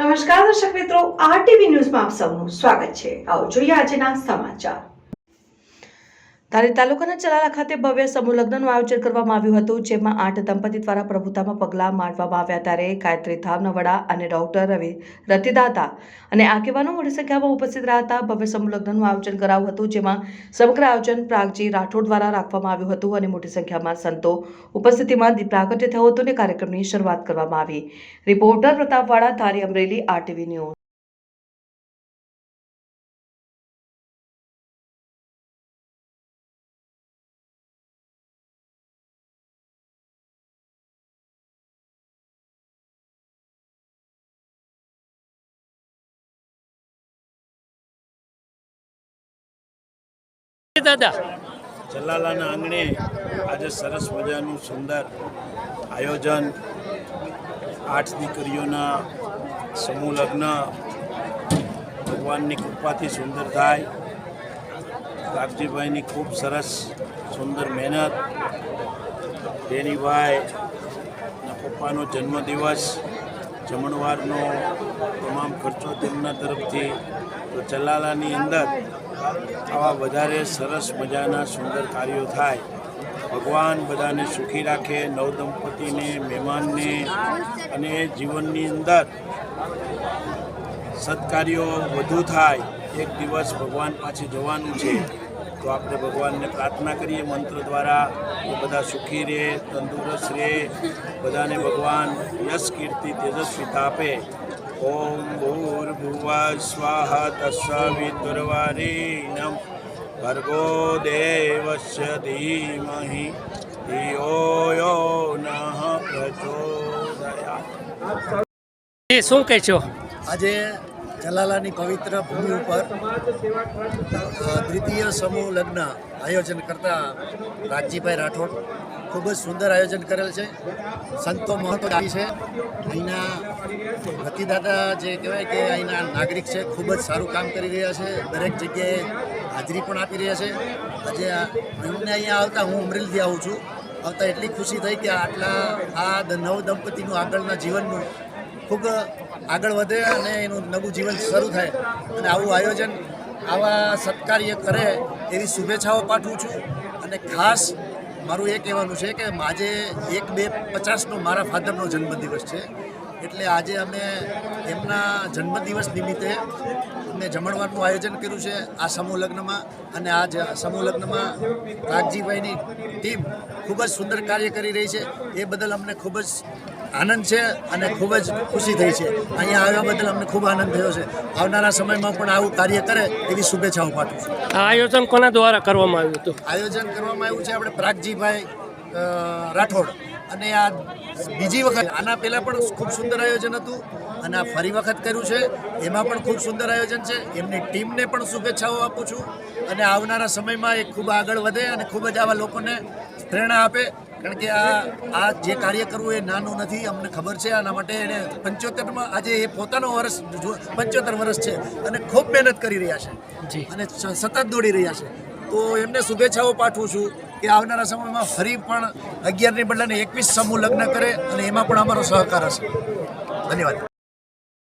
નમસ્કાર દર્શક મિત્રો આરટીવી ન્યૂઝમાં આપ સૌનું સ્વાગત છે. આવો જોઈએ આજના સમાચાર. ધારી તાલુકાના ચલાલા ખાતે ભવ્ય સમૂહ લગ્નનું આયોજન કરવામાં આવ્યું હતું, જેમાં આઠ દંપતી દ્વારા પ્રભુતામાં પગલાં માંડવામાં આવ્યા ત્યારે ગાયત્રી ધામના વડા અને ડોક્ટર રવિ રતિદાતા અને આગેવાનો મોટી સંખ્યામાં ઉપસ્થિત રહ્યા હતા. ભવ્ય સમૂહ લગ્નનું આયોજન કરાયું હતું, જેમાં સમગ્ર આયોજન પ્રાગજી રાઠોડ દ્વારા રાખવામાં આવ્યું હતું અને મોટી સંખ્યામાં સંતો ઉપસ્થિતિમાં દીપરાગટ્ય થયું હતું અને કાર્યક્રમની શરૂઆત કરવામાં આવી. Reporter Pratapwala, Dhari Amreli, RTV news. દાદા. જલાલાના આંગણે આજે સરસ મજાનું સુંદર આયોજન આઠ દીકરીઓના સમૂહ લગ્ન ભગવાનની કૃપાથી સુંદર થાય. રાગજીભાઈની ખૂબ સરસ સુંદર મહેનત. બેનીભાઈ પપ્પાનો જન્મદિવસ. જમણવારનો તમામ ખર્ચો તેમના તરફથી તો ચલાલાની અંદર આવા વધારે સરસ મજાના સુંદર કાર્યો થાય. ભગવાન બધાને સુખી રાખે, નવદંપતિને, મહેમાનને અને જીવનની અંદર સત્કાર્યો વધુ થાય. એક દિવસ ભગવાન પાસે જવાનું છે. તો આપણે ભગવાનને પ્રાર્થના કરીએ મંત્ર દ્વારા કે બધા સુખી રહે તંદુરસ્ત રહે બધાને ભગવાન યશ કીર્તિ તેજસ્વીતા આપે ઓમ ભૂર્ભુવા સ્વાહા તસ્સવિતુર્વરેણ્યં ભર્ગો દેવસ્ય ધીમહિ. ધિયો યો નઃ પ્રચોદયાत् એ શું કહેશો આજે જલાલાની પવિત્ર ભૂમિ ઉપર દ્વિતીય સમૂહ લગ્ન આયોજન કરતા રાજજીભાઈ રાઠોડ ખૂબ જ સુંદર આયોજન કરેલ છે. સંતો મહત્વ આપી છે. અહીંના રતિદાદા જે કહેવાય કે અહીંના નાગરિક છે, ખૂબ જ સારું કામ કરી રહ્યા છે. દરેક જગ્યાએ હાજરી પણ આપી રહ્યા છે. આજે આ એમને અહીંયા આવતા હું અમરેલીથી આવું છું. આવતા એટલી ખુશી થઈ કે આટલા આ નવ દંપતીનું આગળના જીવનનું ખૂબ આગળ વધે અને એનું નવું જીવન શરૂ થાય અને આવું આયોજન આવા સત્કાર્ય કરે એવી શુભેચ્છાઓ પાઠવું છું. અને ખાસ મારું એ કહેવાનું છે કે આજે એક બે પચાસનો મારા ફાધરનો જન્મદિવસ છે. એટલે આજે અમે એમના જન્મદિવસ નિમિત્તે અમે જમણવારનું આયોજન કર્યું છે આ સમૂહ લગ્નમાં. અને આ સમૂહ લગ્નમાં રાગજીભાઈની ટીમ ખૂબ જ સુંદર કાર્ય કરી રહી છે. એ બદલ અમને ખૂબ જ આનંદ છે અને ખૂબ જ ખુશી થઈ છે. અહીંયા આવ્યા બદલ અમને ખૂબ આનંદ થયો છે. આવનારા સમયમાં પણ આવું કાર્ય કરે એવી શુભેચ્છાઓ પાઠવું છું. આ આયોજન કોના દ્વારા કરવામાં આવ્યું હતું? આયોજન કરવામાં આવ્યું છે આપણે પ્રાગજીભાઈ રાઠોડ. અને આ બીજી વખત આના પહેલાં પણ ખૂબ સુંદર આયોજન હતું અને આ ફરી વખત કર્યું છે. એમાં પણ ખૂબ સુંદર આયોજન છે. એમની ટીમને પણ શુભેચ્છાઓ આપું છું અને આવનારા સમયમાં એ ખૂબ આગળ વધે અને ખૂબ જ આવા લોકોને પ્રેરણા આપે. કારણ કે આ આ જે કાર્ય કરવું એ નાનું નથી અમને ખબર છે. આના માટે એને પંચોતેરમાં આજે એ પોતાનો વર્ષ પંચોતેર વર્ષ છે અને ખૂબ મહેનત કરી રહ્યા છે અને સતત દોડી રહ્યા છે. તો એમને શુભેચ્છાઓ પાઠવું છું. કે આવનારા સમયમાં ફરી પણ અગિયારની બદલાને એકવીસ સમૂહ લગ્ન કરે અને એમાં પણ અમારો સહકાર હશે. ધન્યવાદ.